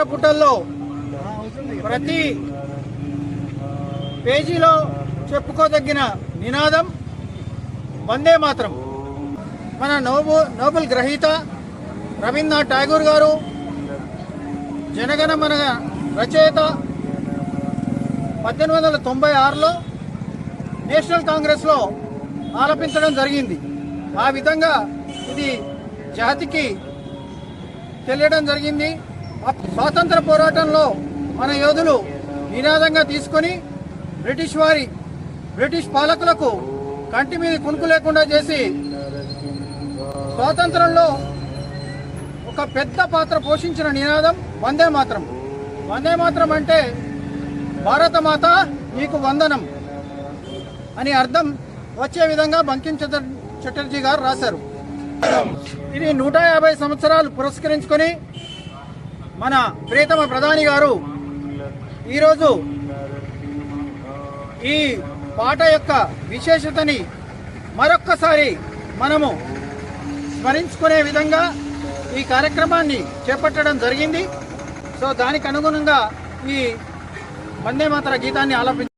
చిత్రపుటల్లో ప్రతి పేజీలో చెప్పుకోదగిన నినాదం వందే మాత్రం. మన నోబు నోబెల్ గ్రహీత రవీంద్రనాథ్ ఠాగూర్ గారు జనగణమన రచయిత పద్దెనిమిది వందల తొంభై ఆరులో నేషనల్ కాంగ్రెస్లో ఆలపించడం జరిగింది. ఆ విధంగా ఇది జాతికి తెలియడం జరిగింది. స్వాతంత్ర పోరాటంలో మన యోధులు నినాదంగా తీసుకొని బ్రిటిష్ వారి బ్రిటిష్ పాలకులకు కంటి మీద కునుకు లేకుండా చేసి స్వాతంత్రంలో ఒక పెద్ద పాత్ర పోషించిన నినాదం వందే మాత్రం. వందే మాత్రం అంటే భారత మాత నీకు వందనం అని అర్థం వచ్చే విధంగా బంకిం చటర్జీ గారు రాశారు. ఇది నూట యాభై సంవత్సరాలు పురస్కరించుకొని మన ప్రియతమ ప్రధాని గారు ఈరోజు ఈ పాట యొక్క విశేషతని మరొక్కసారి మనము స్మరించుకునే విధంగా ఈ కార్యక్రమాన్ని చేపట్టడం జరిగింది. సో దానికి అనుగుణంగా ఈ వందే మాతర గీతాన్ని ఆలపించారు